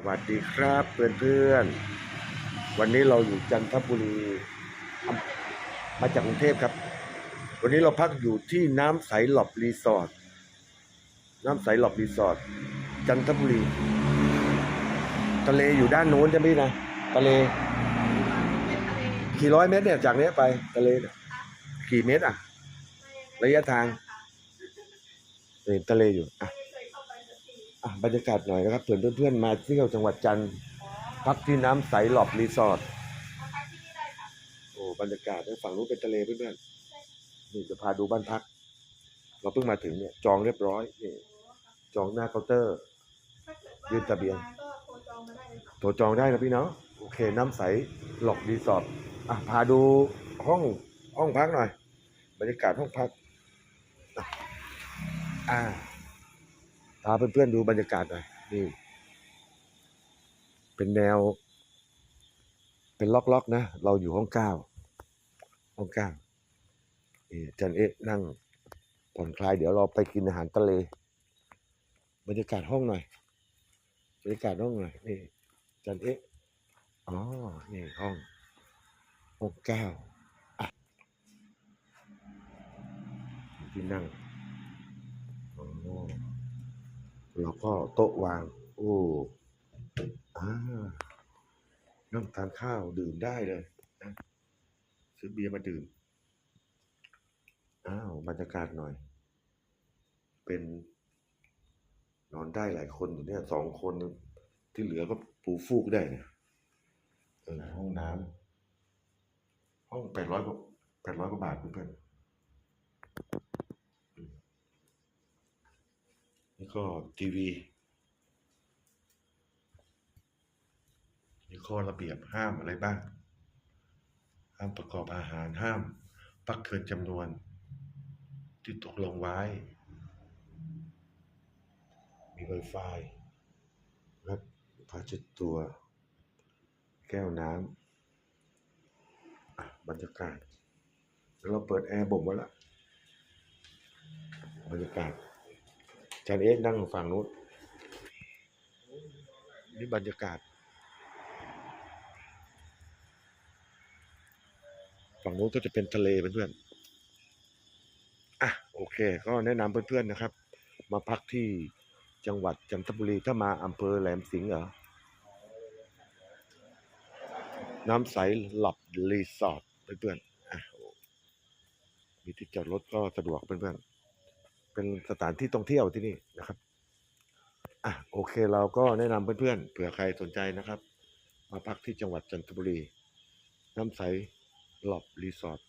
สวัสดีครับเพื่อนๆ วันนี้เราอยู่จันทบุรีอำมาจากกรุงเทพครับ วันนี้เราพักอยู่ที่น้ำใสหลอบรีสอร์ทน้ำใสหลอบรีสอร์ทจันทบุรี ทะเลอยู่ด้านโน้นใช่ไหมนะทะเลกี่ร้อยเมตรเนี่ยจากเนี้ยไปทะเลเนี่ยกี่เมตรอะ ระยะทางเห็นทะเลอยู่อะอะ บรรยากาศหน่อยนะครับเผื่อเพื่อนๆมาเที่ยวจังหวัดจันทร์พักที่น้ำใสหลอบรีสอร์ทโอ้บรรยากาศฝั่งนู้นเป็นทะเลเพื่อนๆนี่จะพาดูบ้านพัก เราเพิ่งมาถึงเนี่ยจองเรียบร้อยนี่จองหน้าเคาน์เตอร์ยื่นทะเบียนโทรจองได้นะพี่เนาะโอเคน้ำใสหลอกรีสอร์ทอะพาดูห้องห้องพักหน่อย บรรยากาศห้องพัก อะอ่าาเพื่อนๆดูบรรยากาศหน่อยนี่เป็นแนว เป็นล็อกๆนะ เราอยู่ห้องเก้าห้องเก้านี่อาจันเอ๊ะนั่งผ่อนคลายเดี๋ยวเราไปกินอาหารทะเล บรรยากาศห้องหน่อย บรรยากาศห้องหน่อยนี่อาจันเอ๊ะอ๋อนี่ห้องห้องเก้าอะที่นั่งอ๋อ แล้วก็โต๊ะวาง โอ้อานั่งทานข้าวดื่มได้เลยนะซื้อเบียร์มาดื่ม อ้าวบรรยากาศหน่อย เป็นนอนได้หลายคนอยู่เนี่ยสองคนที่เหลือก็ปูฟูกได้เนี่ยเออห้องน้ำห้องแปดร้อยกว่าแปดร้อยกว่าบาทเพื่อนๆอืม ก็ทีวีมีข้อระเบียบห้ามอะไรบ้าง ห้ามประกอบอาหารห้ามพักเกินจำนวน ที่ตกลงไว้ มี Wi-Fi ครับผ้าเช็ดตัว แก้วน้ำบรรยากาศ แล้วเราเปิดแอร์บ่มไว้ละบรรยากาศ จารย์เอ๊ะนั่งฝั่งนู้นนี่บรรยากาศ ฝั่งนู้นก็จะเป็นทะเลเพื่อนๆอะโอเค ก็แนะนำเพื่อนๆนะครับ มาพักที่จังหวัดจันทบุรีถ้ามาอำเภอแหลมสิงห์เหรอน้ำใสหลับรีสอร์ทเพื่อนๆอะมีที่จอดรถก็สะดวกเพื่อนๆ เป็นสถานที่ท่องเที่ยวที่นี่นะครับอะโอเคเราก็แนะนำเพื่อนๆเผื่อใครสนใจนะครับ มาพักที่จังหวัดจันทบุรี น้ำใสหลบรีสอร์ท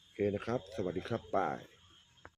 โอเคนะครับ สวัสดีครับบาย